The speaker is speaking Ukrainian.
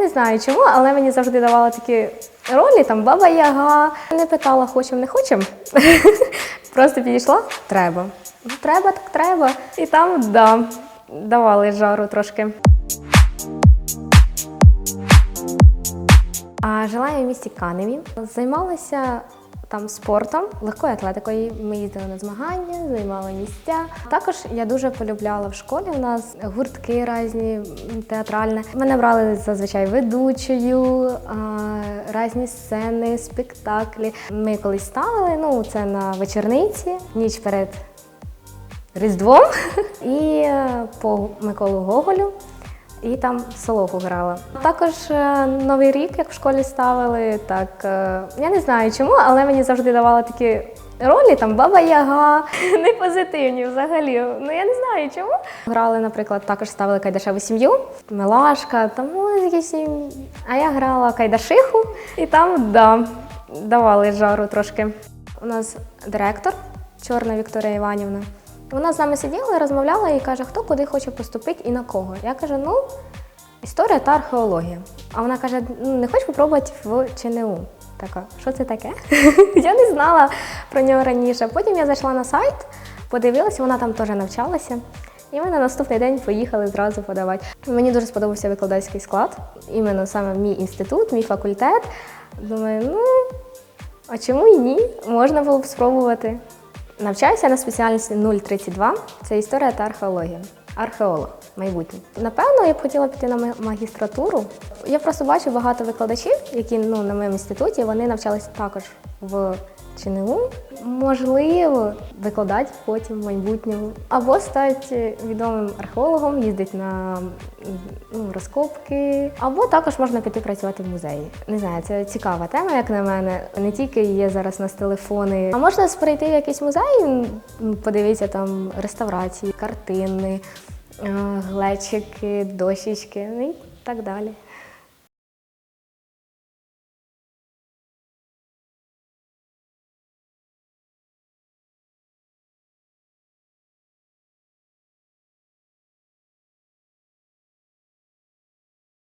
не знаю чому, але мені завжди давали такі ролі, там баба Яга. Не питала, хочемо, не хочемо. Просто підійшла, треба. Треба, так треба. І там да, давали жару трошки. А жила я в місті Каневі. Займалася там спортом, легкою атлетикою. Ми їздили на змагання, займали місця. Також я дуже полюбляла в школі. У нас гуртки різні м, театральні. Мене брали зазвичай ведучою, різні сцени, спектаклі. Ми колись ставили. Ну це на вечорниці, ніч перед Різдвом і е, по Миколу Гоголю. І там солоху грала. Також е, Новий рік, як в школі ставили, так е, я не знаю чому, але мені завжди давали такі ролі, там баба Яга, не позитивні взагалі. Ну я не знаю чому. Грали, наприклад, також ставили Кайдашеву сім'ю, Милашка, там ну, якісь. А я грала Кайдашиху, і там да, давали жару трошки. У нас директор, чорна Вікторія Іванівна. Вона з нами сиділа розмовляла і каже, хто куди хоче поступити і на кого. Я кажу, ну, історія та археологія. А вона каже, ну не хочеш попробувати в ЧНУ. Така, що це таке? я не знала про нього раніше. Потім я зайшла на сайт, подивилася, вона там теж навчалася. І ми на наступний день поїхали зразу подавати. Мені дуже сподобався викладацький склад, іменно саме мій інститут, мій факультет. Думаю, ну а чому і ні? Можна було б спробувати. Навчаюся на спеціальності 032 це історія та археологія. Археолог майбутнє. Напевно, я б хотіла піти на магістратуру. Я просто бачу багато викладачів, які ну, на моєму інституті вони навчалися також в ЧНУ. Можливо, викладати потім в майбутньому. Або стати відомим археологом, їздити на ну, розкопки, або також можна піти працювати в музеї. Не знаю, це цікава тема, як на мене. Не тільки є зараз у нас телефони, а можна прийти в якийсь музей, подивитися там реставрації, картини, е, глечики, дощечки ну і так далі.